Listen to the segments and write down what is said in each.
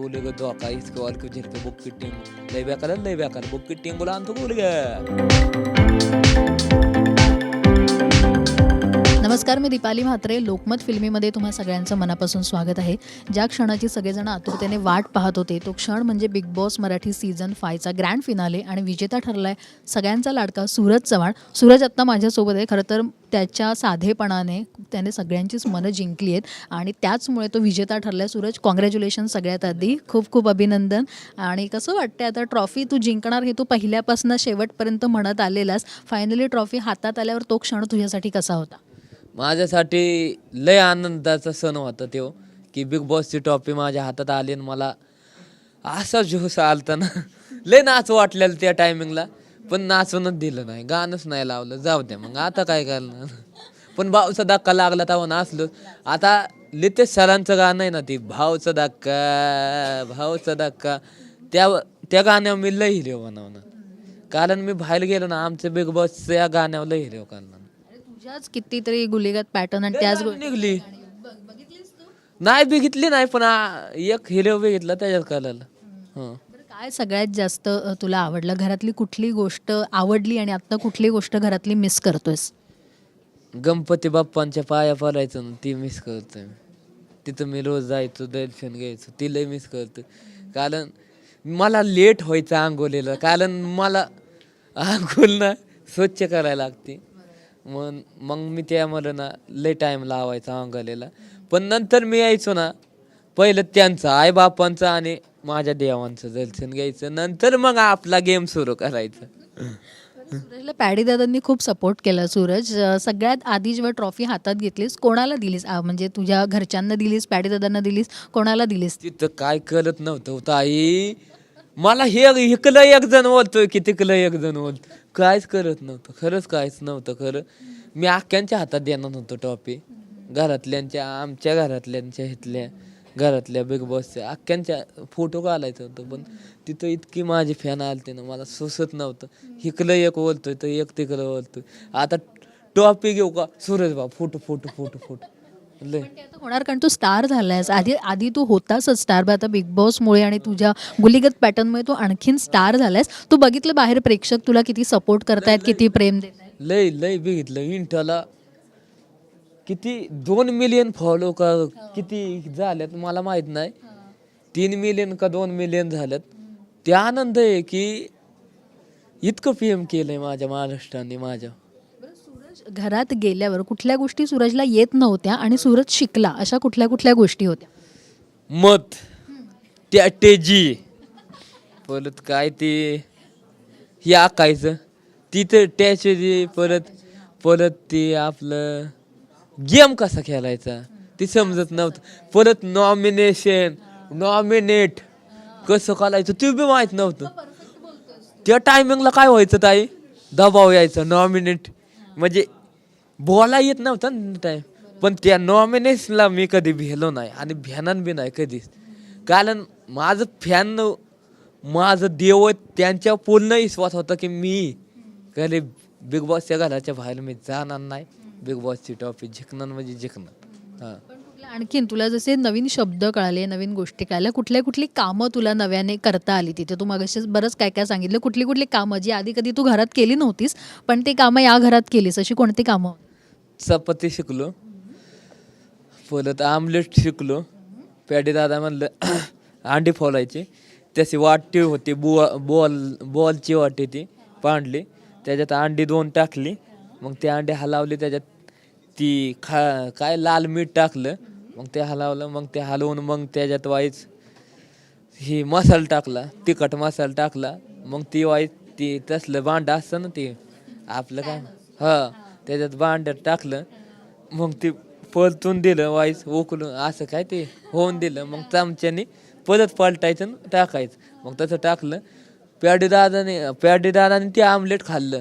गोले ग धोका इसको वाल को झिरके बुक किटिंग लय बेकार लय बेकार बुक नमस्कार मी दीपाली म्हात्रे. लोकमत फिल्मीमध्ये तुम्हा सगळ्यांचं मनापासून स्वागत आहे. ज्या क्षणाची सगळेजण आतुरतेने वाट पाहत होते तो क्षण म्हणजे बिग बॉस मराठी सीझन फायचा ग्रँड फिनाले आणि विजेता ठरलाय सगळ्यांचा लाडका सूरज चव्हाण. सूरज आत्ता माझ्यासोबत आहे. खरं तर त्याच्या साधेपणाने त्याने सगळ्यांचीच मनं जिंकली आहेत आणि त्याचमुळे तो विजेता ठरलाय सूरज. कॉंग्रॅच्युलेशन सगळ्यात आधी. खूप खूप अभिनंदन. आणि कसं वाटतंय आता ट्रॉफी तू जिंकणार हे तू पहिल्यापासून शेवटपर्यंत म्हणत आलेलास. फायनली ट्रॉफी हातात आल्यावर तो क्षण तुझ्यासाठी कसा होता? माझ्यासाठी लय आनंदाचा सण होता तो की बिग बॉसची टॉपी माझ्या हातात आली आणि मला असा जोश आलता ना. लय नाच वाटलेलं त्या टायमिंगला पण नाचूनच दिलं नाही गाणंच नाही लावलं. जाऊ द्या मग आता काय करणार? पण भाऊचा धक्का लागला तेव्हा नाचलो. आता लितेश सरांचं गाणं आहे ना ती भावचा धक्का भावचा धक्का. त्या त्या गाण्यावर मी लय हिरो बनवणार कारण मी बाहेर गेलो ना आमचं बिग बॉसच्या या गाण्यावर लय हिरो करणार. तुझ्याच कितीतरी गुलिगत पॅटर्न आणि त्याच निघली. नाही बघितली नाही पण आ- एक हिरो बघितला त्याच्यात कळलं. हं. बरं, काय सगळ्यात जास्त अ, तुला आवडलं? घरातली कुठली गोष्ट आवडली आणि आता कुठली गोष्ट घरातली मिस करतोयस? गणपती बाप्पांच्या पाया पडायचं ना ती मिस करतोय मी. तिथं मी रोज जायचो दर्शन घ्यायचो ती लय मिस करतो कारण मला लेट व्हायचं आंघोलीला कारण मला आंघोल ना स्वच्छ करायला लागते. मग मग मी त्यामध्ये ना लय टाईम लावायचा आंघोलीला पण नंतर मी यायचो ना पहिलं त्यांचं आई बापांचं आणि माझ्या देवांचं दर्शन घ्यायचं. नंतर मग आपला गेम सुरू करायचा. सूरजला पॅडी दादांनी खूप सपोर्ट केला सूरज सगळ्यात आधी जेव्हा ट्रॉफी हातात घेतलीस कोणाला दिलीस? म्हणजे तुझ्या घरच्यांना दिलीस पॅडी दादांना दिलीस कोणाला दिलीस? तिथं काय करत नव्हतं ताई. मला हे इकलं एक जण बोलतोय की तिकलं एक जण बोलतो काहीच करत नव्हतं. खरंच काहीच नव्हतं खरं. मी अख्ख्यांच्या हातात देणार नव्हतं टॉपी. घरातल्यांच्या आमच्या घरातल्यांच्या इथल्या घरातल्या बिग बॉसच्या अख्ख्यांच्या फोटो घालायचं होतं पण तिथं इतकी माझी फॅन आलते ना मला सोसत नव्हतं. हिकलं एक बोलतोय तर एक तिकडं बोलतोय. आता टॉपी घेऊ का? सूरज बाबा फोटो फोटो फोटो फोटो. लय ते आता होणार कारण तू स्टार झालायस. आधी आधी तू होतासच स्टार आता बिग बॉसमुळे आणि तुझ्या गुलिगत पॅटर्नमुळे तू आणखीन स्टार झालायस. तू बघितलं बाहेर प्रेक्षक तुला किती सपोर्ट करतायत किती प्रेम देत लय लय बघितलं. इंटाला किती दोन मिलियन फॉलो का किती झाल्यात मला माहीत नाही. तीन मिलियन का दोन मिलियन झाल्यात. ते आनंद आहे की इतकं पीएम केलंय माझ्या महाराष्ट्राने माझ्या. सूरज घरात गेल्यावर कुठल्या गोष्टी सूरजला येत नव्हत्या आणि सूरज शिकला अशा कुठल्या कुठल्या गोष्टी होत्या? मत टॅटेजी परत काय ते? हे आकायचं तिथं टॅचेजी परत परत ते आपलं गेम कसा खेळायचा? ते समजत नव्हतं. परत नॉमिनेशन नॉमिनेट कसं करायचं ते बी माहीत नव्हतं. त्या टायमिंगला काय व्हायचं ताई? दबाव यायचा नॉमिनेट म्हणजे बोला येत नव्हतं टाईम पण त्या नॉमिनेशनला मी कधी भेलो नाही आणि भ्यानान बी नाही कधीच. कारण माझं फॅन माझं देव त्यांच्या पूर्ण विश्वास होता की मी कधी बिग बॉसच्या घराच्या बाहेर मी जाणार नाही. बिग बॉसची टॉपी जिंकणार म्हणजे जिंकणार. हां. आणखीन तुला जसे नवीन शब्द कळाले नवीन गोष्टी कळाल्या कुठल्या कुठली कामं तुला नव्याने करता आली तिथे? तू मगाशी बरंच काय काय सांगितलं. कुठली कुठली कामं जी आधी कधी तू घरात केली नव्हतीस पण ते कामं या घरात केलीस. अशी कोणती कामं? चपाती शिकलो. परत आमलेट शिकलो. पॅडी दादा म्हणलं अंडी फोलायची. त्याची वाटी होती बुवा बॉल बॉलची वाटी ती पांडली त्याच्यात अंडी दोन टाकली. मग ते अंडे हलावले. त्याच्यात ती खा काय लाल मीठ टाकलं. मग ते हलावलं मग ते हलवून मग त्याच्यात वाईच ही मसाला टाकला तिखट मसाला टाकला मग ती वाईच ती तसलं भांडं असतं ना ते आपलं काय? हा त्याच्यात भांड्यात टाकलं मग ते पलतून दिलं वाईस उकलून असं काय ते होऊन दिलं मग चमच्याने परत पलटायचं आणि टाकायचं. मग तसं टाकलं प्याडी दादाने प्याडी दादाने ते आमलेट खाल्लं.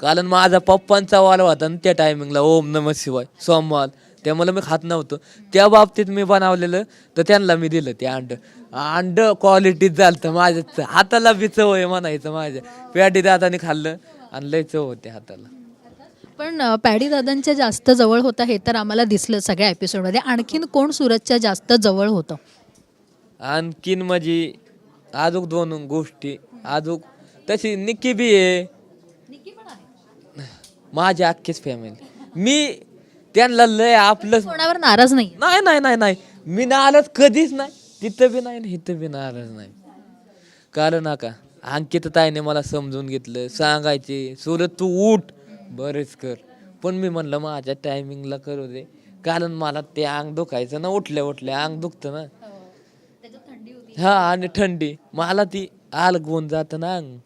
कारण माझा पप्पांचा वाल होता ना त्या टायमिंगला ओम नम शिवाय सोमवार. त्यामुळे मी खात नव्हतो. त्या बाबतीत मी बनवलेलं तर त्यांना मी दिलं ते अंड. अंड क्वालिटीत झालं माझ्या हाताला बी चव आहे म्हणायचं माझ्या. प्याडी दादाने खाल्लं आणि लय चव होते हाताला. पण पॅडी दादांच्या जास्त जवळ होता हे तर आम्हाला दिसलं सगळ्या एपिसोडमध्ये आणखीन कोण सूरजच्या जास्त जवळ होतं? आणखीन म्हणजे अजून दोन गोष्टी. अजून तशी निक्की बी आहे. माझी अख्खीच फॅमिली मी त्यांना लय आपलं कोणावर नाराज नाही नाही नाही नाही नाही. मी नाराज कधीच नाही. तिथं बी नाही आणि इथं बी नाराज नाही. कारण नका अंकित ताईने मला समजून घेतलं सांगायचे सुरत तू उठ. बरेच कर. पण मी म्हणलं माझ्या टायमिंगला करू दे. कारण मला ते अंग दुखायचं ना उठल्या उठल्या अंग दुखतं ना. हा. आणि थंडी. मला ती आल गुण जातं ना अंग.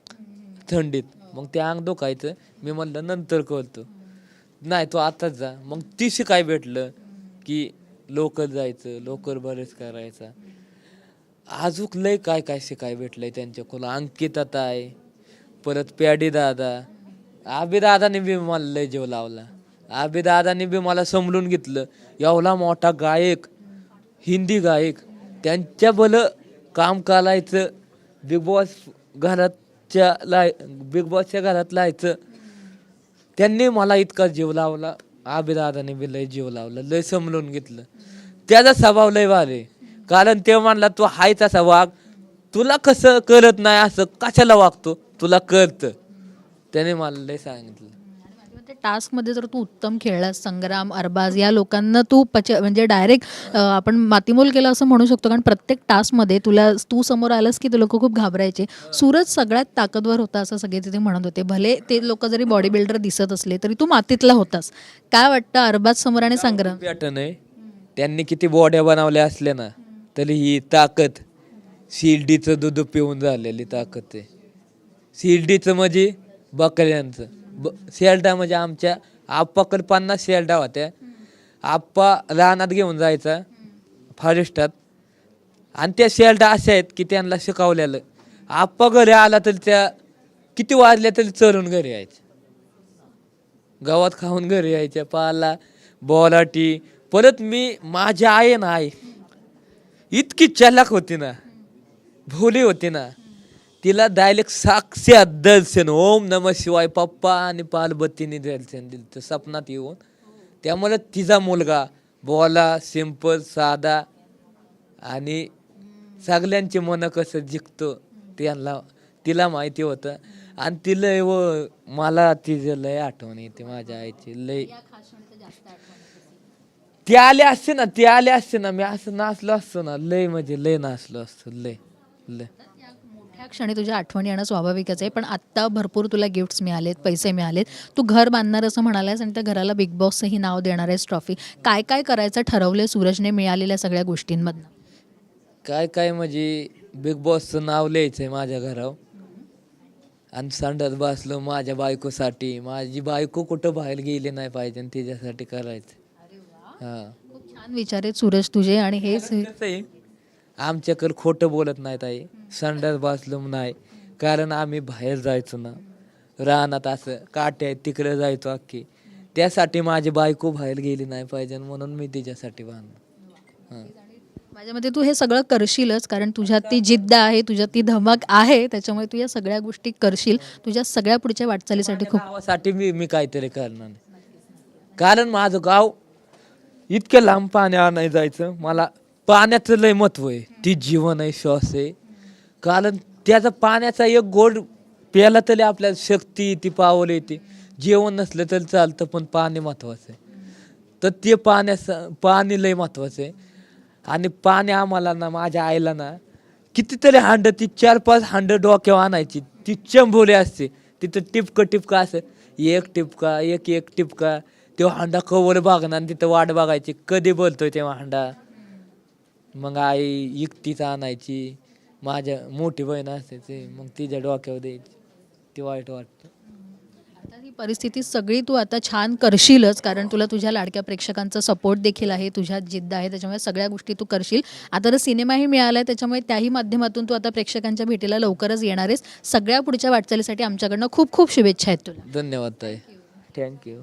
थंडीत. मग ते अंग दुखायचं. मी म्हणलं नंतर करतो. नाही तो आताच जा. मग तिशी काय भेटलं की लोकल जायचं लोकल बरेच करायचा? अजून लय काय काय शिकाय भेटलंय त्यांच्याकडून अंकितात आहे परत प्याडी दादा. आबी दादाने बी मला लय जीव लावला. आबी दादाने बी मला समजून घेतलं. एवढा मोठा गायक हिंदी गायक त्यांच्या बल काम करायचं बिग बॉस घराच्या लाय बिग बॉसच्या घरात लायचं त्यांनी मला इतका जीव लावला. आबिदादाने बी लय जीव लावला. लय समजून घेतलं. त्याचा स्वभाव लय भारी कारण ते म्हणला तू हाय तसा वाग तुला कसं कळत नाही असं कशाला वागतो? तुला कळतं. त्याने मला लय सांगितलं. टास्कमध्ये जर तू उत्तम खेळलास संग्राम अरबाज या लोकांना तू पच म्हणजे डायरेक्ट आपण मातीमोल केलं असं म्हणू शकतो. कारण प्रत्येक टास्कमध्ये तुला तू समोर आलास की ते लोक खूप घाबरायचे. सूरज सगळ्यात ताकदवर होता असं सगळे तिथे म्हणत होते. भले ते लोक जरी बॉडी बिल्डर दिसत असले तरी तू मातीतला होतास. काय वाटतं अरबाज समोर आणि संग्राम? पॅटर्न आहे? त्यांनी किती बॉड्या बनवल्या असल्या ना तरी ही ताकद शिर्डीचं दूध पिऊन झालेली ताकद आहे. शिर्डीचं म्हणजे बकऱ्यांचं. ब शेल्डा म्हणजे आमच्या आप्पाकडे पन्नास शेल्डा होत्या. आप्पा रानात घेऊन जायचा फॉरेस्टात. आणि त्या शेल्डा अशा आहेत की त्यांना शिकवलेलं. आप्पा घरी आला तर त्या किती वाजल्या तरी चरून घरी यायचे. गावात खाऊन घरी यायच्या पाला बोलाटी. परत मी माझ्या आहे ना आई इतकी चलाक होती ना भोली होती ना. तिला डायरेक्ट साक्षात दर्शन ओम नम शिवाय पप्पा आणि पालबत्तीने दर्शन दिलं. तर सपनात येऊन त्यामुळे तिचा मुलगा बोला सिंपल साधा आणि सगळ्यांचे मन कसं जिंकतो त्यांना तिला माहिती होतं. आणि तिला व मला तिचं लय आठवण येते माझ्या आईची लय. ते आले असते ना ते आले असते ना मी असं नाचलो असतो ना लय म्हणजे लय नाचलो असतो लय लय. मोठ्या क्षणी तुझ्या आठवणी येणं स्वाभाविकच आहे पण आत्ता भरपूर तुला गिफ्ट्स मिळालेत पैसे मिळालेत. तू घर बांधणार असं म्हणालायस आणि त्या घराला बिग बॉसचंही नाव देणार आहेस ट्रॉफी काय काय करायचं ठरवलंय सूरजने मिळालेल्या सगळ्या गोष्टींमधनं? काय काय म्हणजे बिग बॉसचं नाव लिहायचंय माझ्या घरावर. आणि संडात बसलो माझ्या बायकोसाठी. माझी बायको कुठं बाहेर गेली नाही पाहिजे आणि तिच्यासाठी करायचं हा. खूप छान विचार आहेत सूरज तुझे आणि हेच आहे? आमच्याकडे खोटं बोलत नाहीत आई संडास बसलो नाही. कारण आम्ही बाहेर जायचो ना. रानात असं काटे आहेत तिकडे जायचो अख्खी. त्यासाठी माझी बायको बाहेर गेली नाही पाहिजे म्हणून मी तिच्यासाठी बांधलो. हां. माझ्या मते तू हे सगळं करशीलच कारण तुझ्यात ती जिद्द आहे तुझ्यात ती धमक आहे त्याच्यामुळे तू या सगळ्या गोष्टी करशील. तुझ्या सगळ्या पुढच्या वाटचालीसाठी खूप गावासाठी मी मी काहीतरी करणार नाही. कारण माझं गाव इतक्या लांब पाण्यावर नाही जायचं. मला पाण्याचं लय महत्त्व आहे. ती जीवन आहे श्वास आहे. कारण त्याचा पाण्याचा एक गोड प्याला तरी आपल्याला शक्ती ती पावल येते. जेवण नसलं तरी चालतं पण पाणी महत्वाचं आहे. तर ते पाण्याचं पाणी लय महत्वाचं आहे. आणि पाणी आम्हाला ना माझ्या आईला ना कितीतरी हांड ती चार पाच हांड डोक्यावर आणायची. ती चंबोली असते. तिथं टिपकं टिपका असं एक टिपका एक एक टिपका. तेव्हा हांडा कवर बघणार आणि तिथं वाट बघायची. कधी बोलतोय तेव्हा हांडा? मग आई इकतीच आणायची. माझ्या मोठी बहीण असायची. मग तिच्या डोक्यावर द्यायची. ते वाईट वाटतं. आता ही परिस्थिती सगळी तू आता छान करशीलच कारण तुला तुझ्या लाडक्या प्रेक्षकांचा सपोर्ट देखील आहे तुझ्यात जिद्द आहे त्याच्यामुळे सगळ्या गोष्टी तू करशील. आता तर सिनेमाही मिळाला आहे त्याच्यामुळे त्याही माध्यमातून तू आता प्रेक्षकांच्या भेटीला लवकरच येणार आहेस. सगळ्या पुढच्या वाटचालीसाठी आमच्याकडनं खूप खूप शुभेच्छा आहेत तुला. धन्यवाद ताई. थँक्यू